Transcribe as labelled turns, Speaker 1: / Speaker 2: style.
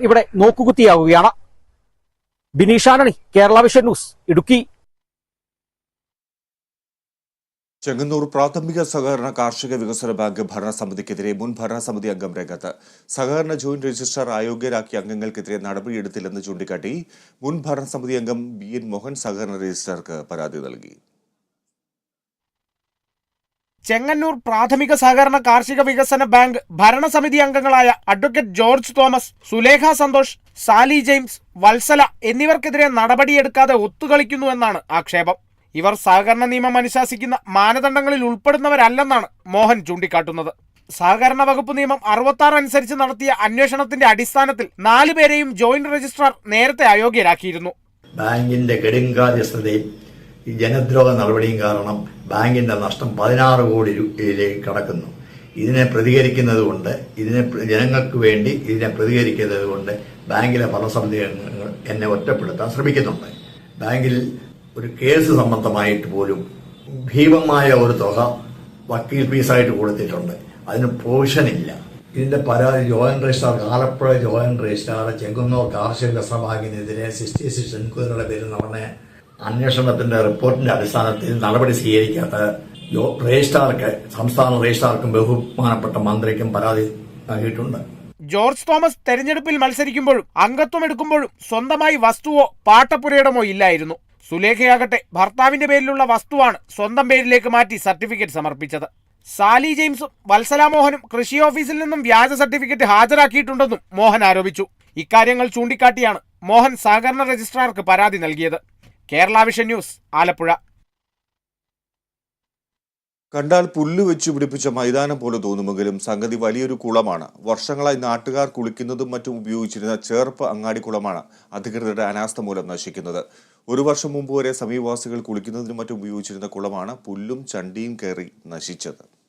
Speaker 1: ഇവിടെ നോക്കുകുത്തിയാവുകയാണ്. ബിനീഷാനണി കേരള വിഷൻ ന്യൂസ് ഇടുക്കി.
Speaker 2: ചെങ്ങന്നൂർ പ്രാഥമിക സഹകരണ കാർഷിക വികസന ബാങ്ക് ഭരണസമിതിക്കെതിരെ മുൻ ഭരണസമിതി അംഗം രംഗത്ത്. സഹകരണ ജോയിന്റ് രജിസ്ട്രാർ അയോഗ്യരാക്കിയ അംഗങ്ങൾക്കെതിരെ നടപടിയെടുത്തില്ലെന്ന് ചൂണ്ടിക്കാട്ടി മുൻ ഭരണസമിതി അംഗം ബി എൻ മോഹൻ സഹകരണ രജിസ്ട്രാർക്ക് പരാതി നൽകി.
Speaker 3: ചെങ്ങന്നൂർ പ്രാഥമിക സഹകരണ കാർഷിക വികസന ബാങ്ക് ഭരണസമിതി അംഗങ്ങളായ advocate George Thomas Sulekha Santhosh Sally James Vatsala എന്നിവർക്കെതിരെ നടപടിയെടുക്കാതെ ഒത്തുകളിക്കുന്നുവെന്നാണ് ആക്ഷേപം. ഇവർ സഹകരണ നിയമം അനുശാസിക്കുന്ന മാനദണ്ഡങ്ങളിൽ ഉൾപ്പെടുന്നവരല്ലെന്നാണ് മോഹൻ ചൂണ്ടിക്കാട്ടുന്നത്. സഹകരണ വകുപ്പ് നിയമം അറുപത്തി അനുസരിച്ച് നടത്തിയ അന്വേഷണത്തിന്റെ അടിസ്ഥാനത്തിൽ നാലുപേരെയും ജോയിന്റ് രജിസ്ട്രാർ നേരത്തെ അയോഗ്യരാക്കിയിരുന്നു.
Speaker 4: ബാങ്കിന്റെ കെടുങ്കാര്യസ്ഥതയും ഈ ജനദ്രോഹ നടപടിയും കാരണം ബാങ്കിന്റെ നഷ്ടം പതിനാറ് കോടി രൂപയിലേക്ക് കടക്കുന്നു. ഇതിനെ പ്രതികരിക്കുന്നത് കൊണ്ട് ഇതിനെ ജനങ്ങൾക്ക് വേണ്ടി ഇതിനെ പ്രതികരിക്കുന്നത് കൊണ്ട് ബാങ്കിലെ ഭരണസമിതി എന്നെ ഒറ്റപ്പെടുത്താൻ ശ്രമിക്കുന്നുണ്ട്. ബാങ്കിൽ ഒരു കേസ് സംബന്ധമായിട്ട് പോലും ഭീമമായ ഒരു തുക വക്കീൽ ഫീസായിട്ട് കൊടുത്തിട്ടുണ്ട്. അതിന് പ്രൊവിഷൻ ഇല്ല ഇതിന്റെ പരാതി joint registrar Alappuzha joint registrar ചെങ്കുന്നോ കാർഷിക സഭാഗിനെതിരെ സിസ്റ്റി സിക്സ് പേരിൽ നടന്ന അന്വേഷണത്തിന്റെ റിപ്പോർട്ടിന്റെ അടിസ്ഥാനത്തിൽ നടപടി സ്വീകരിക്കാത്ത രജിസ്ട്രാർക്ക് സംസ്ഥാന രജിസ്ട്രാർക്കും ബഹുമാനപ്പെട്ട മന്ത്രിക്കും പരാതി നൽകിയിട്ടുണ്ട്.
Speaker 3: ജോർജ് തോമസ് തെരഞ്ഞെടുപ്പിൽ മത്സരിക്കുമ്പോഴും അംഗത്വം എടുക്കുമ്പോഴും സ്വന്തമായി വസ്തുവോ പാട്ടപ്പുരയിടമോ ഇല്ലായിരുന്നു. സുലേഖയാകട്ടെ ഭർത്താവിന്റെ പേരിലുള്ള വസ്തുവാണ് സ്വന്തം പേരിലേക്ക് മാറ്റി സർട്ടിഫിക്കറ്റ് സമർപ്പിച്ചത്. സാലി ജെയിംസും വത്സല മോഹനും കൃഷി ഓഫീസിൽ നിന്നും വ്യാജ സർട്ടിഫിക്കറ്റ് ഹാജരാക്കിയിട്ടുണ്ടെന്നും മോഹൻ ആരോപിച്ചു. ഇക്കാര്യങ്ങൾ ചൂണ്ടിക്കാട്ടിയാണ് മോഹൻ സഹകരണ രജിസ്ട്രാർക്ക് പരാതി നൽകിയത്. Kerala vision news Alappuzha.
Speaker 2: കണ്ടാൽ പുല്ല് വെച്ച് പിടിപ്പിച്ച മൈതാനം പോലെ തോന്നുമെങ്കിലും സംഗതി വലിയൊരു കുളമാണ്. വർഷങ്ങളായി നാട്ടുകാർ കുളിക്കുന്നതും മറ്റും ഉപയോഗിച്ചിരുന്ന ചേർപ്പ് അങ്ങാടി കുളമാണ് അധികൃതരുടെ അനാസ്ഥ മൂലം നശിക്കുന്നത്. ഒരു വർഷം മുമ്പ് വരെ സമീപവാസികൾ കുളിക്കുന്നതിനും മറ്റും ഉപയോഗിച്ചിരുന്ന കുളമാണ് പുല്ലും ചണ്ടിയും കയറി നശിച്ചത്.